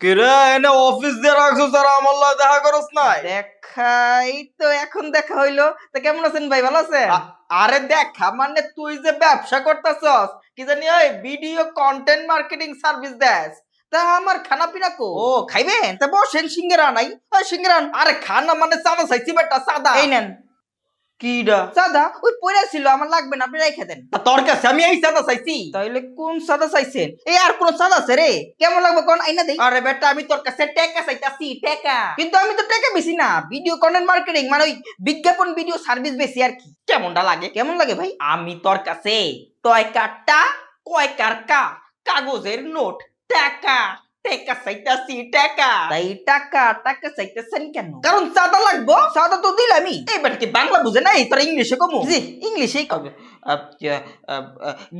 কিরে এনে অফিস দিয়ে রাখছো স্যার আমার লগে দেখা করস নাই? দেখাই তো এখন দেখা হইল। তা কেমন আছেন ভাই ভালো আছেন? আরে দেখা মানে তুই যে ব্যবসা করতেছস কি জানি ওই ভিডিও কন্টেন্ট মার্কেটিং সার্ভিস দেস। তা আমার খানা পিনা কো ও খাইবেন? তা বসেন সিঙ্গেরা নাই। ওই সিঙ্গেরা আরে খানা মানে সাদা চাইছি বেটা এই নেন। কিডা? সাদা? ওই পয়রা ছিল আমার লাগবে না আপনি রেখে দেন। তোর কাছে আমি এই সাদা চাইছি। তাইলে কোন সাদা চাইছেন এই আর কোন সাদা আছে রে? কেমন লাগবে কোন? আইনা দেই। আরে বেটা আমি তোর কাছে টেকা চাইতাছি টেকা। কিন্তু আমি তো টাকা বেশি না। ভিডিও কন্টেন্ট মার্কেটিং মানে ওই বিজ্ঞাপন ভিডিও সার্ভিস বেশি আর কি। কেমনটা লাগে? কেমন লাগে ভাই? আমি তোর কাছে টয় কাটটা কয় কারকা কাগজের নোট টাকা। টাকা চাইতাছি টাকা তাই টাকা টাকা চাইতেছেন কেন কারণ চাঁদা লাগবো সাদা তো দিলামই এই বেটা কি বাংলা বুঝে নাই তোরা ইংলিশে কমু জি ইংলিশেই কবে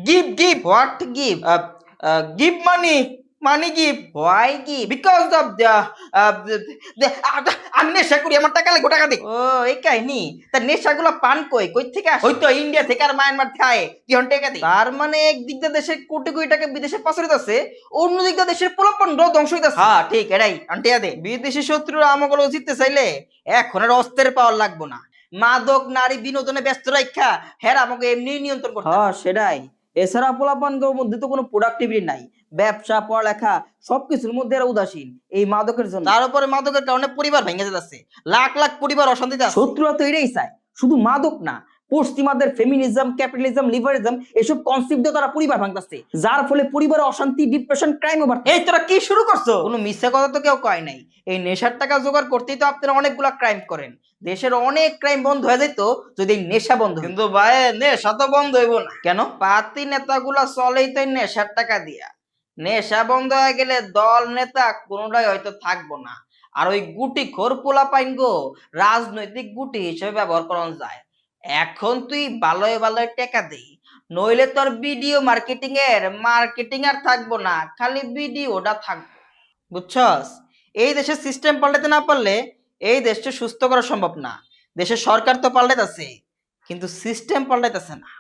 give give what give give money money give why কি বিকজ অফ আমি নেশা করি আমার টাকা লাগবে টাকা দে। ও এই কাহিনী। তা নেশাগুলো পান কই? কই থেকে আসে? ওই তো ইন্ডিয়া থেকে আর মায়ানমার থেকে কি হন টাকা দে? তার মানে একদিক দিয়ে দেশের কোটি কোটি টাকা বিদেশে পাচারিত আছে অন্য দিক দিয়ে দেশের পোলাপন ধ্বংস হইতাছে। হ্যাঁ ঠিক এটাই। আন্টিয়া দে। বিদেশি শত্রুরা আমাগুলো জিততে চাইলে এখন আর অস্ত্রের পাওয়ার লাগবো না। মাদক নারী বিনোদনে ব্যস্ত রাখা হ্যাঁ আমাকে এমনি নিয়ন্ত্রণ করতে হ্যাঁ সেটাই। এছাড়া পোলাপানগুলোর মধ্যে তো কোনো প্রোডাক্টিভিটি নাই। ব্যবসা পড়ালেখা সবকিছুর মধ্যে এরা উদাসীন। এই মাদকের জন্য। তার উপরে মাদকের কারণে পরিবার ভেঙে যাচ্ছে লাখ লাখ পরিবার অশান্তিতে আছে। শত্রুরা তো এটাই চায়। শুধু মাদক না পশ্চিমাদের ফেমিনিজম ক্যাপিটালিজম লিবারিজম এসব কনসেপ্ট দিয়ে তারা পরিবার ভাঙতেছে। যার ফলে পরিবারে অশান্তি ডিপ্রেশন ক্রাইম ওভার এই তোরা কি শুরু করছ? কোনো মিথ্যা কথা তো কেউ কয় নাই। এই নেশার টাকা জোগাড় করতেই তো আপনারা অনেকগুলা ক্রাইম করেন। দেশের অনেক ক্রাইম বন্ধ হয়ে যেত যদি এই নেশা বন্ধ কিন্তু ভাই নেশা তো বন্ধ হইব না। কেন? পাতি নেতাগুলা চলেই তো নেশার টাকা দিয়া। নেশা বন্ধ হয়ে গেলে দল নেতা কোনোটাই হয়তো থাকব না। আর ওই গুটি খোর পোলা পাইন গো রাজনৈতিক গুটি হিসেবে ব্যবহার করা যায়। এখন তুই ভালোয় ভালোয় টেকা দে। নইলে তোর ভিডিও মার্কেটিং এর মার্কেটিং আর থাকব না, খালি ভিডিওটা থাকব। বুঝছস? এই দেশের সিস্টেম পাল্টাতে না পারলে এই দেশটা সুস্থ করা সম্ভব না। দেশের সরকার তো পাল্টাইতেছে, কিন্তু সিস্টেম পাল্টাইতেছে না।